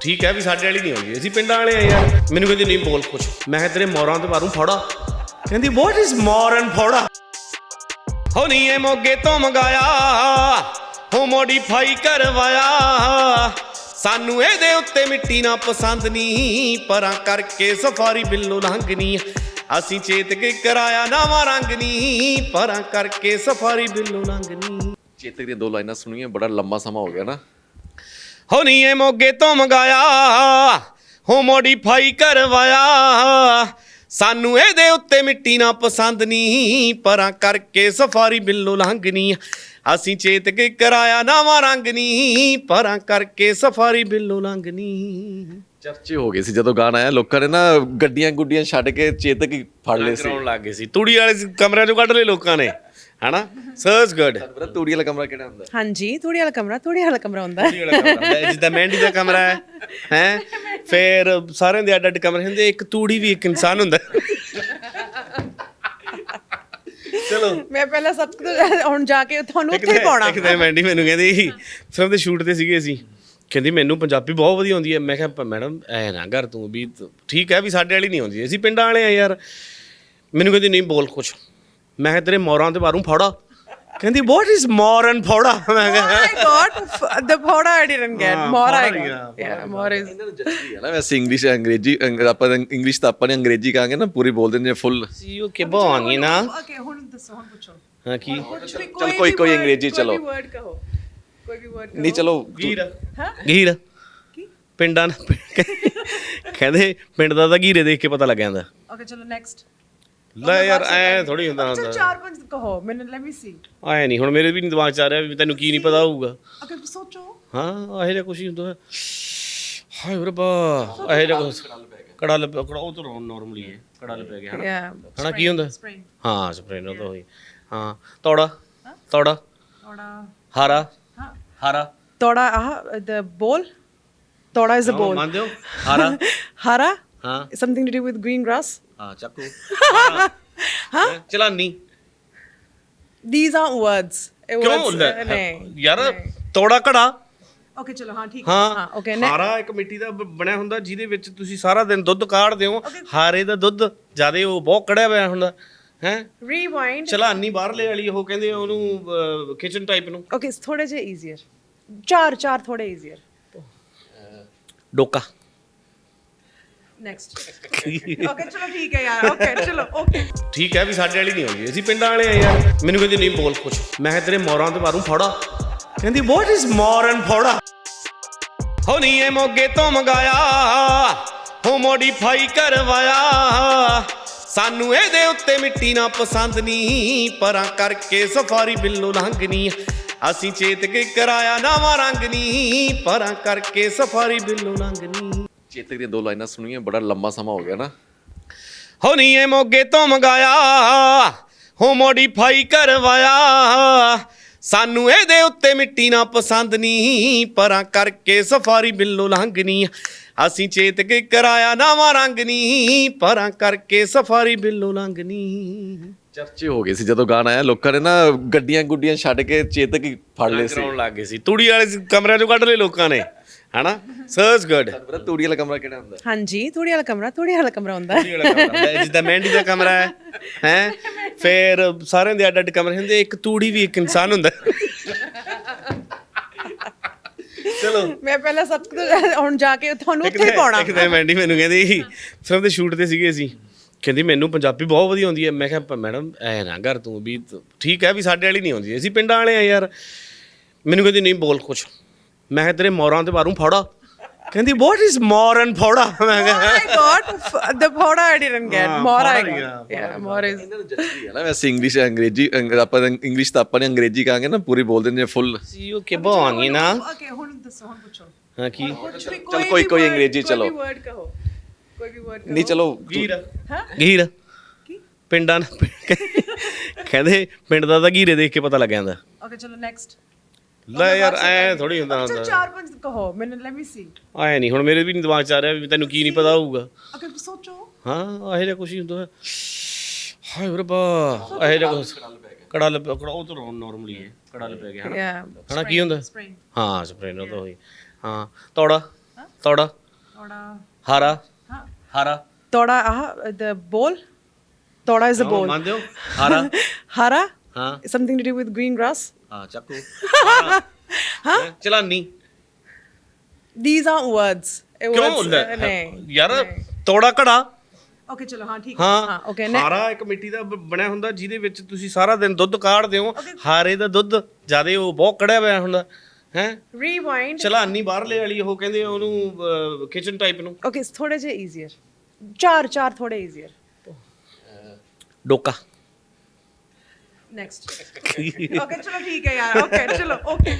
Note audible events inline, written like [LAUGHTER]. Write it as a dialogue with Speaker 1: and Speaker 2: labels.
Speaker 1: ਠੀਕ ਹੈ ਵੀ ਸਾਡੇ ਵਾਲੀ ਨਹੀਂ ਆਉਂਦੀ। ਅਸੀਂ ਪਿੰਡਾਂ ਵਾਲੇ ਆ ਯਾਰ। ਮੈਨੂੰ ਕਹਿੰਦੀ, ਨਹੀਂ ਬੋਲ ਕੁਛ। ਮੈਂ ਕਿਹਾ, ਤੇਰੇ ਮੋਰਾਂ ਤੇ ਮਾਰੂ ਫੜਾ। ਕਹਿੰਦੀ ਵਾਟ ਇਜ਼ ਮੋਰ ਐਂਡ ਫੜਾ? ਹੋ ਨਹੀਂ ਇਹ ਮੋਗੇ ਤੋਂ ਮੰਗਾਇਆ, ਹੋ ਮੋਡੀਫਾਈ ਕਰਵਾਇਆ। ਸਾਨੂੰ ਇਹਦੇ ਉੱਤੇ ਮਿੱਟੀ ਨਾ ਪਸੰਦ ਨਹੀਂ ਪਰਾਂ ਕਰਕੇ ਸਫਾਰੀ ਬਿੱਲੋ ਲੰਘਣੀ ਅਸੀਂ ਚੇਤ ਕੇ ਕਰਾਇਆ ਨਵਾਂ ਰੰਗ ਨਹੀਂ ਪਰਾਂ ਕਰਕੇ ਸਫਾਰੀ ਬਿੱਲੋ ਲੰਘਣੀ।
Speaker 2: ਚੇਤਕ ਦੀਆਂ ਦੋ ਲਾਈਨਾਂ ਸੁਣੀਆਂ, ਬੜਾ ਲੰਮਾ ਸਮਾਂ ਹੋ ਗਿਆ ਨਾ।
Speaker 1: ਹੋ ਨਹੀਂ ਇਹ ਮੋਗੇ ਤੋਂ ਮੰਗਾਇਆ ਹੋ ਮੋਡੀਫਾਈ ਕਰਵਾਇਆ। ਸਾਨੂੰ ਇਹਦੇ ਉੱਤੇ ਮਿੱਟੀ ਨਾ ਪਸੰਦ ਨਹੀਂ ਪਰਾਂ ਕਰਕੇ ਸਫਾਰੀ ਬਿੱਲੋ ਲੰਘਨੀ ਅਸੀਂ ਚੇਤ ਕੇ ਕਰਾਇਆ ਨਵਾਂ ਰੰਗ ਨਹੀਂ ਪਰਾਂ ਕਰਕੇ ਸਫਾਰੀ ਬਿੱਲੋ ਲੰਘਨੀ
Speaker 2: ਚਰਚੇ ਹੋ ਗਏ ਸੀ ਜਦੋਂ ਗਾਣਾ ਆਇਆ ਲੋਕਾਂ ਨੇ ਨਾ ਗੱਡੀਆਂ ਗੁੱਡੀਆਂ ਛੱਡ ਕੇ ਚੇਤਕ ਹੀ ਫੜ ਲਏ ਸੀ।
Speaker 1: ਕਰਾਉਣ ਲੱਗ ਗਏ ਸੀ। ਤੂੜੀ ਵਾਲੇ ਕਮਰਿਆਂ ਚੋਂ ਕੱਢ ਲਏ ਲੋਕਾਂ ਨੇ। ਹਨਾ? ਸਰਚ ਗੁੱਡ
Speaker 2: ਪਤਾ ਤੂੜੀ ਵਾਲਾ ਕਮਰਾ ਕਿਹੜਾ ਹੁੰਦਾ?
Speaker 3: ਹਾਂਜੀ ਥੋੜੀ ਵਾਲਾ ਕਮਰਾ ਥੋੜੀ ਵਾਲਾ ਕਮਰਾ ਹੁੰਦਾ।
Speaker 1: ਜਿੱਦਾਂ ਮਹਿੰਦੀ ਦਾ ਕਮਰਾ ਹੈ ਹੈ? ਫਿਰ ਸਾਰਿਆਂ ਦੇ ਅੱਡ ਅੱਡ ਕਮਰੇ ਹੁੰਦੇ ਇੱਕ ਤੂੜੀ ਵੀ ਇੱਕ ਇਨਸਾਨ ਹੁੰਦਾ। ਚਲੋ।
Speaker 3: ਮੈਂ ਪਹਿਲਾਂ ਸਭ ਹੁਣ ਜਾ ਕੇ ਤੁਹਾਨੂੰ ਉੱਥੇ ਹੀ ਪਾਉਣਾ।
Speaker 1: ਇੱਕ ਦਿਨ ਮੈਂਡੀ ਮੈਨੂੰ ਕਹਿੰਦੀ ਫਿਲਮ ਦੇ ਸ਼ੂਟ ਤੇ ਸੀਗੇ ਅਸੀਂ। ਕਹਿੰਦੀ ਮੈਨੂੰ ਪੰਜਾਬੀ ਬਹੁਤ ਵਧੀਆ ਆਉਂਦੀ ਹੈ। ਮੈਂ ਕਿਹਾ "ਪ- ਮੈਡਮ ਐ ਨਾ ਕਰ ਤੂੰ ਵੀ ਠੀਕ ਹੈ ਵੀ ਸਾਡੇ ਵਾਲੀ ਨਹੀਂ ਆਉਂਦੀ। ਅਸੀਂ ਪਿੰਡਾਂ ਵਾਲੇ ਆ ਯਾਰ। ਮੈਨੂੰ ਕਹਿੰਦੀ ਨਹੀਂ ਬੋਲ ਕੁਛ। ਮੈਂ ਕਿਹਾ ਤੇਰੇ ਮੋਰਾਂ ਤੇ ਮਾਰੂ ਫੜਾ। ਕਹਿੰਦੀ ਵਾਟ ਇਜ਼ ਮੋਰ ਐਂਡ ਫੜਾ? ਮੈਂ ਕਿਹਾ
Speaker 3: I got the photo I didn't get.
Speaker 1: ਹਾਂ,
Speaker 3: More I got.
Speaker 1: ਆ,
Speaker 3: Yeah, more is.
Speaker 2: ਇਹਨਾਂ ਨੂੰ ਜੱਜਦੀ ਹੈ ਨਾ ਵੈਸੇ ਇੰਗਲਿਸ਼ ਅੰਗਰੇਜ਼ੀ ਅੰਗ- ਆਪਾਂ ਇੰਗਲਿਸ਼ ਤਾਂ ਆਪਾਂ ਨੇ ਅੰਗਰੇਜ਼ੀ ਕਹਾਂਗੇ ਨਾ ਪੂਰੀ ਬੋਲ ਦਿੰਦੇ ਫੁੱਲ
Speaker 1: ਸੀ ਯੂ ਕਿ ਬੋਨੀ ਨਾ।
Speaker 3: Okay, ਹੁਣ ਦੱਸੋ ਹੁਣ ਪੁੱਛੋ।
Speaker 1: ਹਾਂ ਕੀ?
Speaker 2: ਚਲ ਕੋਈ ਕੋਈ ਅੰਗਰੇਜ਼ੀ ਚਲੋ।
Speaker 3: ਕੋਈ ਵਰਡ ਕਹੋ। ਕੋਈ ਵੀ ਵਰਡ
Speaker 2: ਨਹੀਂ ਚਲੋ
Speaker 1: ਗੀਰ।
Speaker 3: ਹਾਂ?
Speaker 1: ਗੀਰ। ਪਿੰਡਾਂ ਦਾ- ਕਹਿੰਦੇ ਪਿੰਡ ਦਾ ਤਾਂ ਗੀਰੇ ਦੇਖ ਕੇ ਪਤਾ ਲੱਗ ਜਾਂਦਾ।
Speaker 3: ਓਕੇ ਚਲੋ ਨੈਕਸਟ
Speaker 1: ਲੈ ਯਾਰ ਐ ਥੋੜੀ ਹੁੰਦਾ ਹੁੰਦਾ।
Speaker 3: ਚਾਰ ਪੰਜ ਕਹੋ ਮੈਨੂੰ ਲੈਟ ਮੀ ਸੀ
Speaker 1: ਐ ਨਹੀਂ ਹੁਣ ਮੇਰੇ ਵੀ ਨਹੀਂ ਦਿਮਾਗ ਚ ਆ ਰਿਹਾ ਵੀ ਤੈਨੂੰ ਕੀ ਨਹੀਂ ਪਤਾ ਹੋਊਗਾ।
Speaker 3: ਓਕੇ ਸੋਚੋ।
Speaker 1: ਹਾਂ ਇਹੋ ਜਿਹਾ ਕੁਝ ਹੀ ਹੁੰਦਾ। ਹੈ। ਹਾਏ ਰੱਬਾ ਇਹੋ ਜਿਹਾ ਕੁਝ ਕੜਾ ਲੱਪ ਕੜਾ ਉਹ ਤਾਂ ਨਾਰਮਲੀ ਹੈ ਕੜਾ ਲੱਪ ਗਿਆ ਹਨਾ? ਹਨਾ ਕੀ ਹੁੰਦਾ?
Speaker 3: ਸਪ੍ਰਿੰਗ
Speaker 1: ਹਾਂ ਸਪਰੇਨੋ ਤਾਂ ਹੋਈ। ਹਾਂ ਤੋੜਾ ਤੋੜਾ।
Speaker 3: ਤੋੜਾ।
Speaker 1: ਹਾਰਾ।
Speaker 3: ਹਾਂ।
Speaker 1: ਹਾਰਾ।
Speaker 3: ਤੋੜਾ ਆਹ ਦ ਬੋਲ ਤੋੜਾ ਇਜ਼ ਅ ਬੋਲ
Speaker 1: ਮੰਨਦੇ ਹੋ? ਹਾਰਾ। [LAUGHS]
Speaker 3: ਹਰਾ?
Speaker 1: ਹਾਂ।
Speaker 3: Something to do with green grass?
Speaker 1: ਚੱਕੂ ਹਾਰਾ ਹਾਂ ਚਲਾਨੀ
Speaker 3: are words. ਇਹ
Speaker 1: ਕਿਉਂ ਲੈ,
Speaker 3: ਨਹੀਂ
Speaker 1: ਯਾਰ ਤੋੜਾ ਘੜਾ
Speaker 3: ਓਕੇ ਚਲੋ ਹਾਂ ਠੀਕ
Speaker 1: ਹਾਂ।
Speaker 3: ਓਕੇ
Speaker 1: ਹਾਰਾ ਇੱਕ ਮਿੱਟੀ ਦਾ ਬ- ਬਣਿਆ ਹੁੰਦਾ ਜਿਹਦੇ ਵਿੱਚ ਤੁਸੀਂ ਸਾਰਾ ਦਿਨ ਦੁੱਧ ਕਾੜਦੇ ਹੋ ਹਾਰੇ ਦਾ ਦੁੱਧ ਜਿਆਦੇ ਉਹ ਬਹੁਤ ਕੜਿਆ ਹੋਇਆ ਹੁੰਦਾ ਹੈ?
Speaker 3: ਰੀਵਾਈਂਡ
Speaker 1: ਚਲਾਨੀ ਬਾਹਰਲੇ ਵਾਲੀ ਉਹ ਕਹਿੰਦੇ ਆ ਉਹਨੂੰ ਕਿਚਨ ਟਾਈਪ ਨੂੰ।
Speaker 3: ਓਕੇ ਥੋੜੇ ਜਿਹਾ ਈਜ਼ੀਅਰ ਚਾਰ ਚਾਰ ਥੋੜੇ ਈਜ਼ੀਅਰ
Speaker 1: ਡੋਕਾ।
Speaker 3: ਨੈਕਸਟ ਓਕੇ [LAUGHS] ਚਲੋ ਠੀਕ ਹੈ ਯਾਰ ਓਕੇ ਚਲੋ ਓਕੇ
Speaker 1: ਠੀਕ ਹੈ ਵੀ ਸਾਡੇ ਵਾਲੀ ਨਹੀਂ ਆਉਂਦੀ ਅਸੀਂ ਪਿੰਡਾਂ ਵਾਲੇ ਆ ਯਾਰ। ਮੈਨੂੰ ਕਹਿੰਦੀ ਨਹੀਂ ਬੋਲ ਕੁਛ। ਮੈਂ ਤੇਰੇ ਮੋਰਾਂ ਤੇ ਮਾਰੂ ਫੜਾ। ਕਹਿੰਦੀ ਵਾਟ ਇਜ਼ ਮੋਰ ਐਂਡ ਫੜਾ? ਹੋ ਨਹੀਂ ਇਹ ਮੋਗੇ ਤੋਂ ਮੰਗਾਇਆ ਹੋ ਮੋਡੀਫਾਈ ਕਰਵਾਇਆ। ਸਾਨੂੰ ਇਹਦੇ ਉੱਤੇ ਮਿੱਟੀ ਨਾ ਪਸੰਦ ਨਹੀਂ ਪਰਾਂ ਕਰਕੇ ਸਫਾਰੀ ਬਿੱਲੋ ਲੰਘਨੀ ਅਸੀਂ ਚੇਤ ਕੇ ਕਰਾਇਆ ਨਵਾਂ ਰੰਗ ਨਹੀਂ ਪਰਾਂ ਕਰਕੇ ਸਫਾਰੀ ਬਿੱਲੋ ਲੰਘਨੀ।
Speaker 2: ਚੇਤਕ ਦੀਆਂ ਦੋ ਲਾਈਨਾਂ ਸੁਣੀਆਂ ਬੜਾ ਲੰਮਾ ਸਮਾਂ ਹੋ ਗਿਆ ਨਾ।
Speaker 1: ਹੋ ਨਹੀਂ ਇਹ ਮੋਗੇ ਤੋਂ ਮੰਗਾਇਆ ਹੋ ਮੋਡੀਫਾਈ ਕਰਵਾਇਆ। ਸਾਨੂੰ ਇਹਦੇ ਉੱਤੇ ਮਿੱਟੀ ਨਾ ਪਸੰਦ ਨਹੀਂ ਪਰਾਂ ਕਰਕੇ ਸਫਾਰੀ ਬਿੱਲੋ ਲੰਘਨੀ ਅਸੀਂ ਚੇਤ ਕੇ ਕਰਾਇਆ ਨਵਾਂ ਰੰਗ ਨਹੀਂ ਪਰਾਂ ਕਰਕੇ ਸਫਾਰੀ ਬਿੱਲੋ ਲੰਘਨੀ।
Speaker 2: ਚਰਚੇ ਹੋ ਗਏ ਸੀ ਜਦੋਂ ਗਾਣਾ ਆਇਆ ਲੋਕਾਂ ਨੇ ਨਾ ਗੱਡੀਆਂ ਗੁੱਡੀਆਂ ਛੱਡ ਕੇ ਚੇਤਕ ਹੀ ਫੜ ਲਏ ਸੀ।
Speaker 1: ਕਰਾਉਣ ਲੱਗ ਗਏ ਸੀ। ਤੂੜੀ ਵਾਲੇ ਕਮਰਿਆਂ ਚੋਂ ਕੱਢ ਲਏ ਲੋਕਾਂ ਨੇ। ਹਨਾ? ਸਰਚ ਗੁੱਡ
Speaker 2: ਪਤਾ ਤੂੜੀ ਵਾਲਾ ਕਮਰਾ ਕਿਹੜਾ ਹੁੰਦਾ?
Speaker 3: ਹਾਂਜੀ ਥੋੜੀ ਵਾਲਾ ਕਮਰਾ ਥੋੜੀ ਵਾਲਾ ਕਮਰਾ ਹੁੰਦਾ।
Speaker 1: ਜਿੱਦਾਂ ਮਹਿੰਦੀ ਦਾ ਕਮਰਾ ਹੈ ਹੈ? ਫਿਰ ਸਾਰਿਆਂ ਦੇ ਅੱਡ ਅੱਡ ਕਮਰੇ ਹੁੰਦੇ ਇੱਕ ਤੂੜੀ ਵੀ ਇੱਕ ਇਨਸਾਨ ਹੁੰਦਾ। ਚਲੋ।
Speaker 3: ਮੈਂ ਪਹਿਲਾਂ ਸਭ ਤੋਂ ਜ਼ਿਆਦਾ ਹੁਣ ਜਾ ਕੇ ਤੁਹਾਨੂੰ ਉੱਥੇ ਹੀ ਪਾਉਣਾ।
Speaker 1: ਇੱਕ ਦਿਨ ਮੈਂਡੀ ਮੈਨੂੰ ਕਹਿੰਦੀ ਫਿਲਮ ਦੇ ਸ਼ੂਟ ਤੇ ਸੀਗੇ ਅਸੀਂ। ਕਹਿੰਦੀ ਮੈਨੂੰ ਪੰਜਾਬੀ ਬਹੁਤ ਵਧੀਆ ਆਉਂਦੀ ਹੈ। ਮੈਂ ਕਿਹਾ "ਪ- ਮੈਡਮ ਐ ਨਾ ਕਰ ਤੂੰ ਵੀ ਤੂੰ- ਠੀਕ ਹੈ ਵੀ ਸਾਡੇ ਵਾਲੀ ਨਹੀਂ ਆਉਂਦੀ। ਅਸੀਂ ਪਿੰਡਾਂ ਵਾਲੇ ਆ ਯਾਰ। ਮੈਨੂੰ ਕਹਿੰਦੀ ਨਹੀਂ ਬੋਲ ਕੁਛ। ਮੈਂ ਕਿਹਾ ਤੇਰੇ ਮੋਰਾਂ ਤੇ ਮਾਰੂ ਫੜਾ। ਕਹਿੰਦੀ ਵਾਟ ਇਜ਼ ਮੋਰ ਐਂਡ ਫੜਾ? ਮੈਂ ਕਿਹਾ
Speaker 3: I got the photo I didn't get.
Speaker 1: ਹਾਂ,
Speaker 3: More I
Speaker 1: ਆ,
Speaker 3: got. Yeah, more is.
Speaker 2: ਇਹਨਾਂ ਨੂੰ ਜੱਜਦੀ ਹੈ ਨਾ ਵੈਸੇ ਇੰਗਲਿਸ਼ ਅੰਗਰੇਜ਼ੀ ਅੰਗ- ਆਪਾਂ ਇੰਗਲਿਸ਼ ਤਾਂ ਆਪਾਂ ਨੇ ਅੰਗਰੇਜ਼ੀ ਕਹਾਂਗੇ ਨਾ ਪੂਰੀ ਬੋਲ ਦਿੰਦੇ ਫੁੱਲ
Speaker 1: ਸੀ ਯੂ ਕਿ ਬੋਨੀ ਨਾ
Speaker 3: Okay, ਹੁਣ ਦੱਸੋ ਹੁਣ ਪੁੱਛੋ।
Speaker 1: ਹਾਂ ਕੀ?
Speaker 2: ਚਲ ਕੋਈ ਕੋਈ ਅੰਗਰੇਜ਼ੀ ਚਲੋ।
Speaker 3: ਕੋਈ ਵਰਡ ਕਹੋ। ਕੋਈ ਵੀ ਵਰਡ
Speaker 2: ਨਹੀਂ ਚਲੋ
Speaker 1: ਗੀਰ।
Speaker 3: ਹਾਂ?
Speaker 1: ਗੀਰ। ਪਿੰਡਾਂ ਦਾ- ਕਹਿੰਦੇ ਪਿੰਡ ਦਾ ਤਾਂ ਗੀਰੇ ਦੇਖ ਕੇ ਪਤਾ ਲੱਗ ਜਾਂਦਾ।
Speaker 3: ਓਕੇ ਚਲੋ ਨੈਕਸਟ
Speaker 1: ਲੈ ਯਾਰ ਐ ਥੋੜੀ ਹੁੰਦਾ ਹੁੰਦਾ।
Speaker 3: ਚਾਰ ਪੰਜ ਕਹੋ ਮੈਨੂੰ ਲੈਟ ਮੀ ਸੀ
Speaker 1: ਐ ਨਹੀਂ ਹੁਣ ਮੇਰੇ ਵੀ ਨਹੀਂ ਦਿਮਾਗ ਚ ਆ ਰਿਹਾ ਵੀ ਤੈਨੂੰ ਕੀ ਨਹੀਂ ਪਤਾ ਹੋਊਗਾ।
Speaker 3: ਓਕੇ ਸੋਚੋ।
Speaker 1: ਹਾਂ ਇਹੋ ਜਿਹਾ ਕੁਝ ਹੀ ਹੁੰਦਾ ਹੈ। ਹਾਏ ਰੱਬਾ ਇਹੋ ਜਿਹਾ ਕੁਝ ਕੜਾ ਲੱਪ ਕੜਾ ਉਹ ਤਾਂ ਨਾਰਮਲੀ ਹੈ ਕੜਾ ਲੱਪ ਗਿਆ ਹਨਾ?
Speaker 3: ਯਾ
Speaker 1: ਹਨਾ ਕੀ ਹੁੰਦਾ?
Speaker 3: ਸਪ੍ਰਿੰਗ
Speaker 1: ਹਾਂ ਸਪਰੇਨੋ ਤਾਂ ਹੋਈ। ਹਾਂ ਤੋੜਾ ਤੋੜਾ।
Speaker 3: Toda.
Speaker 1: ਹਾਰਾ।
Speaker 3: Huh?
Speaker 1: ਹਾਰਾ।
Speaker 3: Toda. Uh, the bowl. Toda is a bowl.
Speaker 1: ਮੰਨਦੇ ਹੋ? ਹਾਰਾ। [LAUGHS]
Speaker 3: Hara.
Speaker 1: ਹਾਂ।
Speaker 3: Something to do with green grass.
Speaker 1: Ah, Chaku. ਹਾਂ ਚਲਾਨੀ
Speaker 3: these aren't words.
Speaker 1: ਕਿਉਂ
Speaker 3: was
Speaker 1: ਯਾਰ ਤੋੜਾ ਘੜਾ
Speaker 3: okay ਚਲੋ ਹਾਂ ਠੀਕ
Speaker 1: ਹਾਂ
Speaker 3: ਹਾਂ okay
Speaker 1: ਹਾਰਾ ਇੱਕ ਮਿੱਟੀ ਦਾ ਬਣਿਆ ਹੁੰਦਾ ਜਿਹਦੇ ਵਿੱਚ ਤੁਸੀਂ ਸਾਰਾ ਦਿਨ ਦੁੱਧ ਕਾੜਦੇ ਹੋ ਹਾਰੇ ਦਾ ਦੁੱਧ ਜਿਆਦੇ ਉਹ ਬਹੁਤ ਕੜਿਆ ਹੋਇਆ ਹੁੰਦਾ ਹੈ
Speaker 3: rewind.
Speaker 1: ਚਲਾਨੀ ਬਾਹਰਲੇ ਵਾਲੀ ਉਹ ਕਹਿੰਦੇ ਆ ਉਹਨੂੰ ਕਿਚਨ ਟਾਈਪ ਨੂੰ
Speaker 3: okay ਥੋੜੇ ਜਿਹਾ easier. ਚਾਰ ਚਾਰ ਥੋੜੇ easier.
Speaker 1: ਡੋਕਾ
Speaker 3: ਨੈਕਸਟ ਓਕੇ ਚਲੋ ਠੀਕ ਹੈ ਯਾਰ ਓਕੇ ਚਲੋ ਓਕੇ